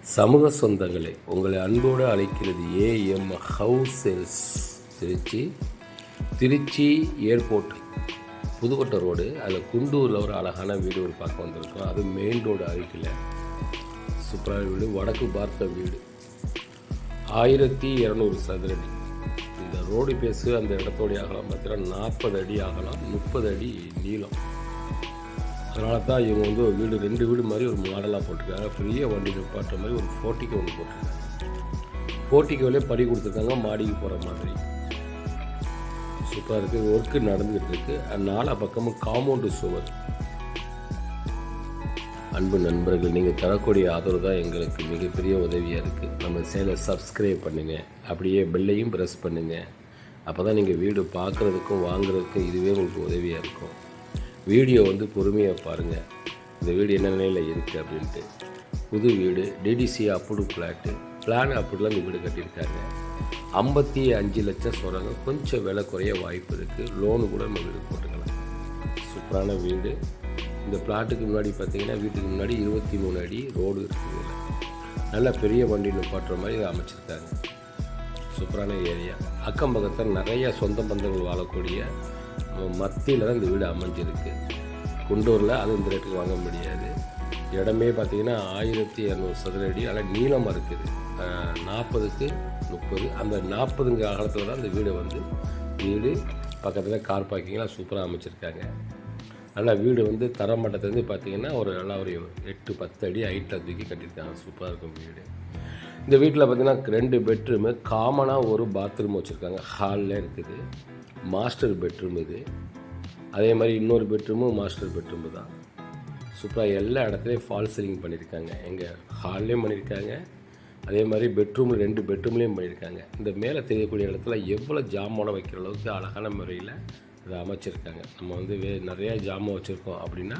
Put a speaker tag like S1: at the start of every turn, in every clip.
S1: சமூக சொந்தங்களை உங்களை அன்போடு அழைக்கிறது AM house Tiruchi Tiruchi airport Pudukkottai road. அதில் குண்டூரில் ஒரு அழகான வீடு ஒரு பார்க்க வந்திருக்கோம். அது மெயின் ரோடு அருகில். சூப்பரான வீடு. வடக்கு பார்த்த வீடு. ஆயிரத்தி இரநூறு சதுரடி. இந்த ரோடு பேசு அந்த இடத்தோடைய அகலம் பார்த்தீங்கன்னா நாற்பது அடி அகலம் முப்பது அடி நீளம். அதனால தான் இவங்க வந்து ஒரு வீடு ரெண்டு வீடு மாதிரி ஒரு மாடலாக போட்டிருக்காங்க. பெரிய வண்டி நிப்பாட்டுற மாதிரி ஒரு ஃபோர்ட்டிக்கு ஒன்று போட்டிருக்காங்க. ஃபோர்ட்டிக்கோலே படி கொடுத்துருக்காங்க மாடிக்கு போகிற மாதிரி. சூப்பராக இருக்குது ஒர்க்கு நடந்துகிட்டு இருக்குது நாலா பக்கமும் காம்பவுண்டு சுவர் அன்பு நண்பர்கள் நீங்கள் தரக்கூடிய ஆதரவு தான் எங்களுக்கு மிகப்பெரிய உதவியாக இருக்குது நம்ம சேலை சப்ஸ்கிரைப் பண்ணுங்கள் அப்படியே பெல்லையும் ப்ரெஸ் பண்ணுங்கள் அப்போ தான் நீங்கள் வீடு பார்க்குறதுக்கும் வாங்குறதுக்கும் இதுவே உங்களுக்கு உதவியாக இருக்கும். வீடியோ வந்து பொறுமையாக பாருங்கள் இந்த வீடு என்ன நிலையில் இருக்குது அப்படின்ட்டு. புது வீடு டிடிசி அப்ரூவ் ஃப்ளாட்டு பிளான் அப்படிலாம் இந்த வீடு கட்டியிருக்காங்க. ஐம்பத்தி அஞ்சு லட்சம் சொல்கிறாங்க கொஞ்சம் விலை குறைய வாய்ப்பு இருக்குது லோனு கூட நம்ம வீடு போட்டுக்கலாம். சூப்பரான வீடு. இந்த பிளாட்டுக்கு முன்னாடி பார்த்தீங்கன்னா வீட்டுக்கு முன்னாடி இருபத்தி மூணு அடி ரோடு இருக்குது நல்லா பெரிய வண்டி நிப்பாட்டுற மாதிரி இதை அமைச்சிருக்காங்க. சூப்பரான ஏரியா அக்கம் பக்கத்தில் நிறைய சொந்த பந்தங்கள் வாழக்கூடிய மத்தியில் தான் இந்த வீடு அமைஞ்சிருக்கு. குண்டூரில் அது இந்த ரேட்டுக்கு வாங்க முடியாது. இடமே பார்த்தீங்கன்னா ஆயிரத்தி இரநூறு சதுர அடி நல்லா நீளமாக இருக்குது. நாற்பதுக்கு முப்பது அந்த நாற்பதுங்க அகலத்தில் தான் இந்த வீடு வந்து. வீடு பக்கத்தில் கார் பார்க்கிங்லாம் சூப்பராக அமைச்சிருக்காங்க. நல்லா வீடு வந்து தரமட்டத்துலேருந்து பார்த்தீங்கன்னா ஒரு நல்லா ஒரு எட்டு பத்து அடி ஹைட்டில் தூக்கி கட்டியிருக்காங்க. சூப்பராக இருக்கும் வீடு. இந்த வீட்டில் பார்த்திங்கன்னா ரெண்டு பெட்ரூமு காமனாக ஒரு பாத்ரூம் வச்சுருக்காங்க. ஹாலில் இருக்குது. மாஸ்டர் பெட்ரூம் இது. அதே மாதிரி இன்னொரு பெட்ரூமும் மாஸ்டர் பெட்ரூம் தான். சூப்பராக எல்லா இடத்துலையும் ஃபால் சீலிங் பண்ணியிருக்காங்க. எங்கள் ஹால்லேயும் பண்ணியிருக்காங்க. அதே மாதிரி பெட்ரூமில் ரெண்டு பெட்ரூம்லேயும் பண்ணியிருக்காங்க. இந்த மேலே தெரியக்கூடிய இடத்துல எவ்வளோ ஜாமானை வைக்கிற அளவுக்கு அழகான முறையில் இதை அமைச்சிருக்காங்க. நம்ம வந்து வே நிறையா ஜாமான் வச்சுருக்கோம் அப்படின்னா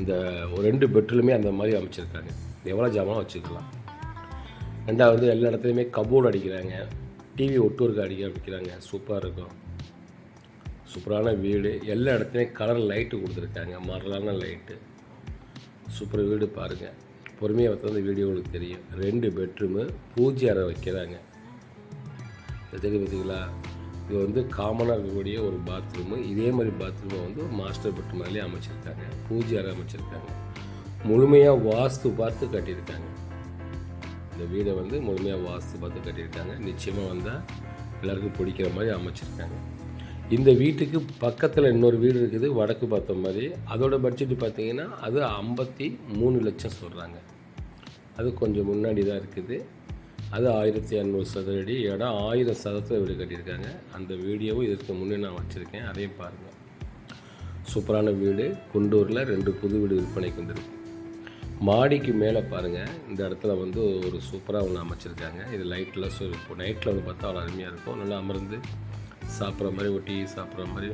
S1: இந்த ஒரு ரெண்டு பெட்ரூமே அந்த மாதிரி அமைச்சிருக்காங்க. எவ்வளோ ஜாமான் வச்சுக்கலாம். ரெண்டாவது எல்லா இடத்துலையுமே கபோர்டு அடிக்கிறாங்க. டிவி ஒட்டுவருக்கு அடிக்க அடிக்கிறாங்க சூப்பராக இருக்கும். சூப்பரான வீடு. எல்லா இடத்துலையும் கலர் லைட்டு கொடுத்துருக்காங்க. மரலான லைட்டு சூப்பர் வீடு பாருங்கள் பொறுமையாக பார்த்தா அந்த வீடியோ உங்களுக்கு தெரியும். ரெண்டு பெட்ரூமு பூஜை அறை வைக்கிறாங்க. இது பார்த்தீங்களா? இது வந்து காமனாக இருக்கக்கூடிய ஒரு பாத்ரூமு இதே மாதிரி பாத்ரூமை வந்து மாஸ்டர் பெட்ரூம் அமைச்சிருக்காங்க. பூஜை அறை அமைச்சிருக்காங்க. முழுமையாக வாஸ்து பார்த்து கட்டியிருக்காங்க. இந்த வீடை வந்து முழுமையாக வாஸ்து பார்த்து கட்டியிருக்காங்க. நிச்சயமாக வந்தால் எல்லாருக்கும் பிடிக்கிற மாதிரி அமைச்சிருக்காங்க. இந்த வீட்டுக்கு பக்கத்தில் இன்னொரு வீடு இருக்குது வடக்கு பார்த்த மாதிரி. அதோட பட்ஜெட் பார்த்தீங்கன்னா அது ஐம்பத்தி மூணு லட்சம் சொல்கிறாங்க அது கொஞ்சம் முன்னாடி தான் இருக்குது. அது ஆயிரத்தி இரநூறு சதுரடி இடம் ஆயிரம் சதத்தில் வீடு கட்டியிருக்காங்க. அந்த வீடியோவும் இதற்கு முன்னே நான் வச்சுருக்கேன். அதையும் பாருங்கள் சூப்பரான வீடு. குண்டூரில் ரெண்டு புது வீடு விற்பனைக்கு வந்திருக்கு. மாடிக்கு மேலே பாருங்கள் இந்த இடத்துல வந்து ஒரு சூப்பராக ஒன்று அமைச்சிருக்காங்க. இது லைட்டில் ஸோ நைட்டில் வந்து பார்த்தா அவ்வளோ அருமையாக இருக்கும். நல்லா அமர்ந்து சாப்பிட்ற மாதிரி ஒட்டி சாப்பிட்ற மாதிரி